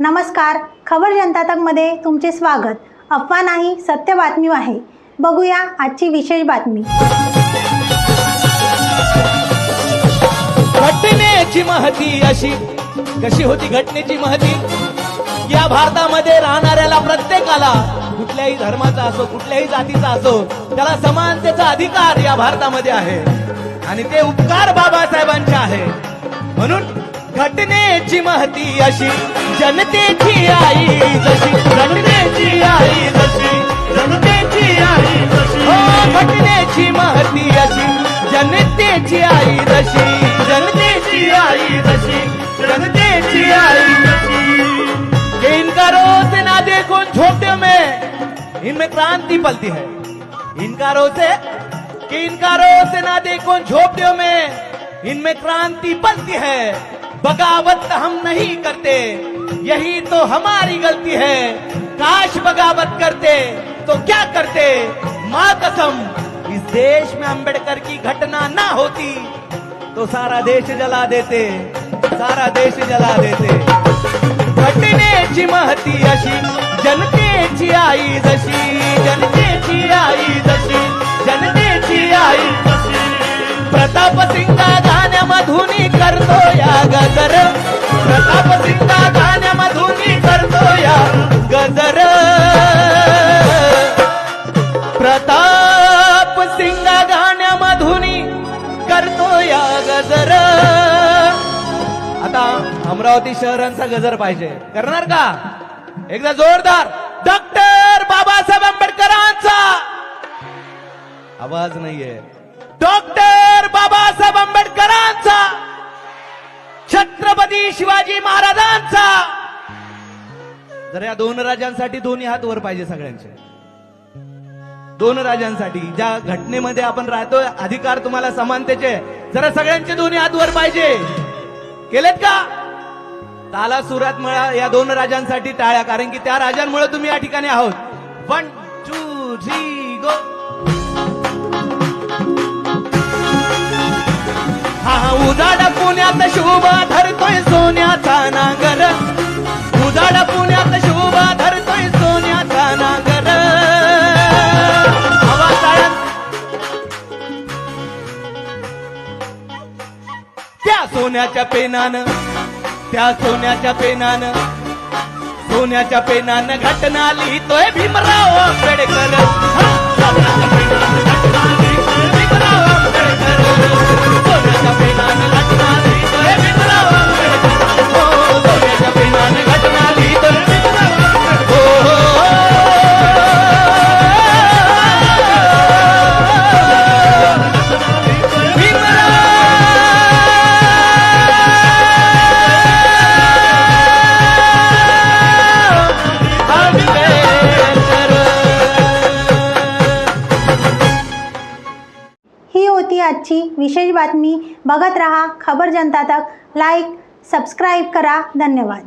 नमस्कार. खबर जनता तकमध्ये तुमचे स्वागत. अफवा नाही सत्य बातमी आहे. बघूया आजची विशेष बातमी. घटनेची महती अशी. कशी होती घटनेची महती? या भारतामध्ये राहणाऱ्याला प्रत्येकाला कुठल्याही धर्माचा असो कुठल्याही जातीचा असो त्याला समानतेचा अधिकार या भारतामध्ये आहे. आणि ते उपकार बाबासाहेबांचे आहे. म्हणून घटनेची महती अशी जनतेची आई जशी घटनेची आई जशी जनतेची आई जशी. हो घटनेची महती अशी जनतेची आई जशी जनतेची आई जशी जनतेची आई जशी. इनका रोज ना देखो छोटे में? इनमें क्रांति पलती है। इनका रोज है कि इनका रोज ना देखो झोपड़ियों में? इनमें क्रांति पलती है। बगावत हम नहीं करते। यही तो हमारी गलती है। काश बगावत करते तो क्या करते? माँ कसम, इस देश में अंबेडकर की घटना ना होती तो सारा देश जला देते, सारा देश जला देते। घटने घटनेची महती अशी जनतेची आई जशी करतो या गजर. आता अमरावती शहरांचा गजर पाहिजे. करणार का? एकदा जोरदार. डॉक्टर बाबासाहेब आंबेडकरांचा. आवाज नाहीये. डॉक्टर बाबासाहेब आंबेडकरांचा. छत्रपती शिवाजी महाराजांचा. जर या दोन राजांसाठी दोन्ही हात वर पाहिजे सगळ्यांचे. दोन राजांसाठी ज्या घटनेमध्ये आपण राहतोय अधिकार तुम्हाला समानतेचे जरा सगळ्यांचे दोन्ही हात वर पाहिजे. केलेत का? ताला सुरात मळा या दोन राजांसाठी टाळ्या कारण की त्या राजांमुळे तुम्ही या ठिकाणी आहोत. वन टू थ्री गो हा उजाड पुण्यात शोभा धरतोय सोन्याचा नांगर. उजाड पुण्यात शोभा त्या सोन्याच्या पेनानं त्या सोन्याच्या पेनानं सोन्याच्या पेनानं घटना लिहितोय भीमराव आंबेडकर. आजची विशेष बातमी बघत रहा खबर जनता तक. लाईक सबस्क्राईब करा. धन्यवाद.